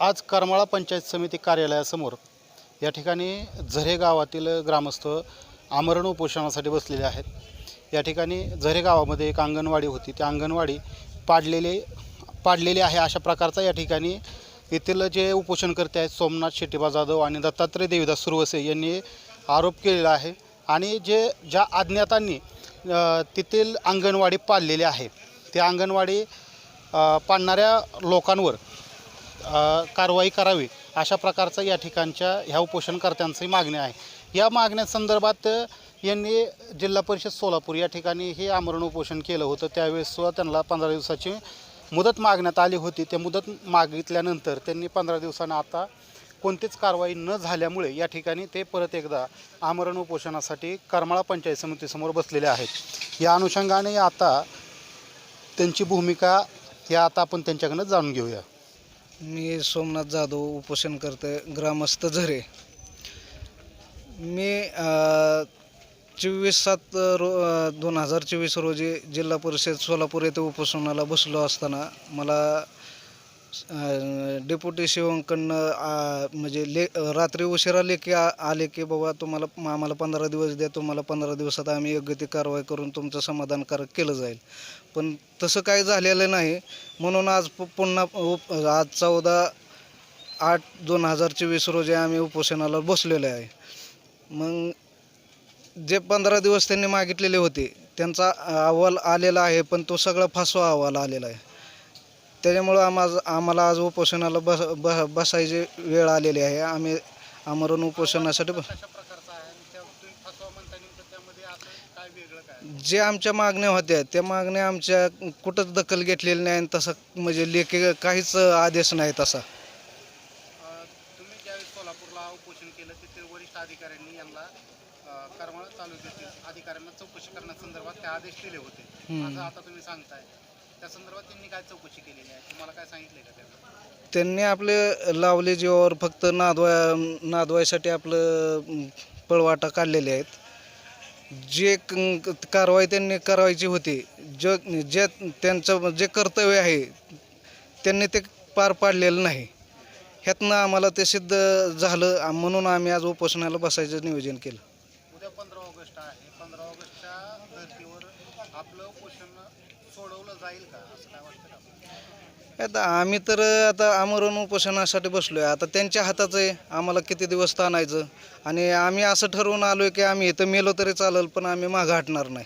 आज करमाळा पंचायत समिती कार्यालयासमोर या ठिकाणी झरे गावातील ग्रामस्थ आमरण उपोषणासाठी बसलेले आहेत. या ठिकाणी झरे गावामध्ये एक अंगणवाडी होती. त्या अंगणवाडी पाडलेले पाडलेली आहे अशा प्रकारचा या ठिकाणी येथील जे उपोषणकर्ते आहेत सोमनाथ शेट्टीबा जाधव आणि दत्तात्रय देवीदास सुरवसे यांनी आरोप केलेला आहे आणि जे ज्या अज्ञातांनी तेथील अंगणवाडी पाडलेली आहे. त्या अंगणवाडी पाडणाऱ्या लोकांवर कारवाई करावी अशा प्रकारचं या ठिकाणच्या ह्या उपोषणकर्त्यांची मागणी आहे. या मागण्यासंदर्भात संदर्भात यांनी जिल्हा परिषद सोलापूर या ठिकाणी हे आमरण उपोषण केलं होतं. त्यावेळेस सुद्धा त्यांना पंधरा दिवसाची मुदत मागण्यात आली होती. त्या मुदत मागितल्यानंतर त्यांनी पंधरा दिवसानं आता कोणतीच कारवाई न झाल्यामुळे या ठिकाणी ते परत एकदा आमरण उपोषणासाठी करमाळा पंचायत समितीसमोर बसलेले आहेत. या अनुषंगाने आता त्यांची भूमिका या आता आपण त्यांच्याकडनं जाणून घेऊया. मी सोमनाथ जाधव उपोषण करते ग्रामस्थ झरे. मी चोवीस सात रो दोन हजार चोवीस रोजी जिल्हा परिषद सोलापूर येथे उपोषणाला बसलो असताना मला डेप्युटी शिवंकडनं म्हणजे ले रात्री उशिरा लेखी आ- आले की बाबा तुम्हाला आम्हाला पंधरा दिवस द्या तुम्हाला पंधरा दिवसात आम्ही योग्य ती कारवाई करून तुमचं समाधानकारक केलं जाईल. पण तसं काही झालेलं नाही. म्हणून आज पुन्हा उप आज चौदा आठ दोन हजार चोवीस रोजी आम्ही उपोषणाला बसलेलो आहे. मग जे पंधरा दिवस त्यांनी मागितलेले होते त्यांचा अहवाल आलेला आहे पण तो सगळा फासवा अहवाल आलेला आहे. त्याच्यामुळं आम्हा आम्हाला आज उपोषणाला बस ब बसायची वेळ आलेली आहे. आम्ही आमरण उपोषणासाठी ब- जे आमच्या मागण्या होत्या त्या मागण्या आमच्या कुठंच दखल घेतलेली नाही आणि तसं म्हणजे लेखी काहीच आदेश नाही तसा तुम्ही ज्यावेळेस सोलापूरला उपोषण केलं तिथे वरिष्ठ अधिकाऱ्यांनी यांना अ, करमाळा तालुक्यातील अधिकाऱ्यांना चौकशी करण्यासंदर्भात ते आदेश दिले होते आता तुम्ही सांगताय त्या संदर्भात त्यांनी काय चौकशी केलेली आहे? तुम्हाला काय सांगितलंय का त्यांना? त्यांनी आपले लावले जीवावर फक्त नादवा नादवायसाठी आपलं अं, पळवाटा काढलेले आहेत. जे क- कारवाई त्यांनी करायची होती ज जे त्यांचं जे कर्तव्य आहे त्यांनी ते पार पाडलेलं नाही. ह्यातनं आम्हाला ते सिद्ध झालं म्हणून आम्ही आज उपोषणाला बसायचं नियोजन केलं. उद्या पंधरा ऑगस्ट आहे. पंधरा ऑगस्टच्या धर्तीवर आपलं उपोषण सोडवलं जाईल का? असं काय वाटतं का? आता आम्ही तर आता आमरण उपोषणासाठी बसलो आहे आता त्यांच्या हाताचं आहे. आम्हाला किती दिवस ताणायचं? आणि आम्ही असं ठरवून आलो आहे की आम्ही इथं मेलो तरी चालेल पण आम्ही मागं हटणार नाही.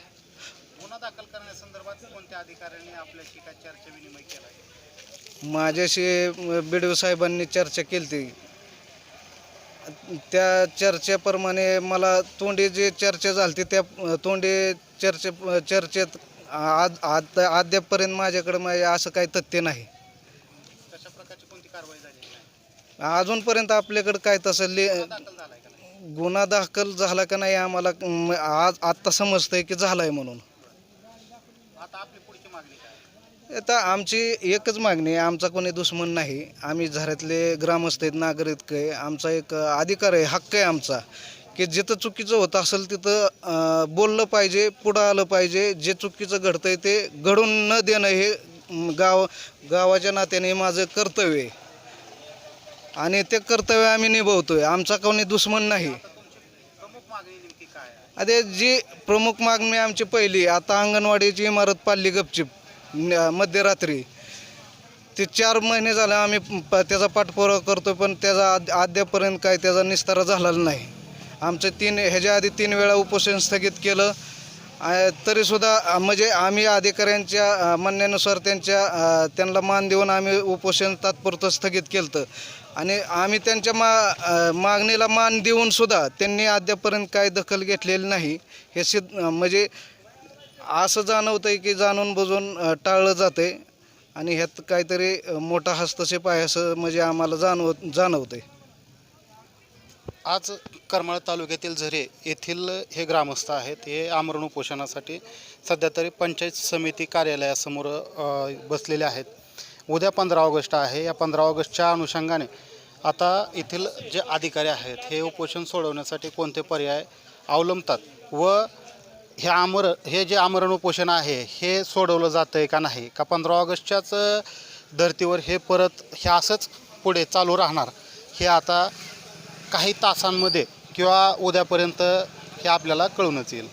गुन्हा दाखल करण्यासंदर्भात कोणत्या अधिकाऱ्यांनी आपल्याशी काय चर्चा विनिमय केला माझ्याशी बी डी साहेबांनी चर्चा केली ती त्या चर्चेप्रमाणे मला तोंडी जे चर्चा झाली त्या तोंडी चर्चे चर्चेत आज आज अद्यापपर्यंत माझ्याकडे म्हणजे असं काही तथ्य नाही. कशा प्रकारची कोणती कारवाई झालेली नाही? अजूनपर्यंत आपल्याकडे काय तसं ले गुन्हा दाखल का झाला का नाही आम्हाला म, आज आत्ता समजतंय की झालाय म्हणून. आता आपली पुढची मागणी काय आता आमची एकच मागणी आहे आमचा कोणी दुश्मन नाही. आम्ही झऱ्यातले ग्रामस्थ आहेत नागरिक आहे आमचा एक अधिकार आहे हक्क आहे आमचा. की जिथं चुकीचं होत असेल तिथं बोललं पाहिजे पुढं आलं पाहिजे जे चुकीचं घडतंय ते घडून न देणं हे गाव गावाच्या नात्याने माझं कर्तव्य आहे. आणि ते कर्तव्य आम्ही निभवतोय. आमचा कोणी दुश्मन नाही. आता जी प्रमुख मागणी आमची पहिली आता अंगणवाडीची इमारत पाडली गपचिप मध्यरात्री. ते चार महिने झाले आम्ही प- त्याचा पाठपुरावा करतो पण त्याचा अद्यापर्यंत काय त्याचा निस्तारा झालेला नाही. आमचं तीन ह्याच्या आधी तीन वेळा उपोषण स्थगित केलं तरीसुद्धा म्हणजे आम्ही अधिकाऱ्यांच्या म्हणण्यानुसार त्यांच्या त्यांना मान देऊन आम्ही उपोषण तात्पुरतं स्थगित केलं आणि आम्ही त्यांच्या मा मागणीला मान देऊनसुद्धा त्यांनी अद्यापर्यंत काय दखल घेतलेली नाही. हे सिद्ध म्हणजे असं जाणवतंय की जाणून बुजून टाळलं जातं आहे आणि ह्यात काहीतरी मोठा हस्तक्षेप आहे असं म्हणजे आम्हाला जाणव आहे आज करमाळ तालुक्यातील झरे येथील हे ग्रामस्थ आहेत. हे आमरण उपोषणासाठी सध्या तरी पंचायत समिती कार्यालयासमोर बसलेले आहेत. उद्या पंधरा ऑगस्ट आहे. या पंधरा ऑगस्टच्या अनुषंगाने आता येथील जे अधिकारी आहेत हे उपोषण सोडवण्यासाठी कोणते पर्याय अवलंबतात व हे आमर हे जे आमरण उपोषण आहे हे सोडवलं जातं आहे का नाही? का पंधरा ऑगस्टच्याच धर्तीवर हे परत हे असंच पुढे चालू राहणार? हे आता काही तासांमध्ये किंवा उद्यापर्यंत हे आपल्याला कळूनच येईल.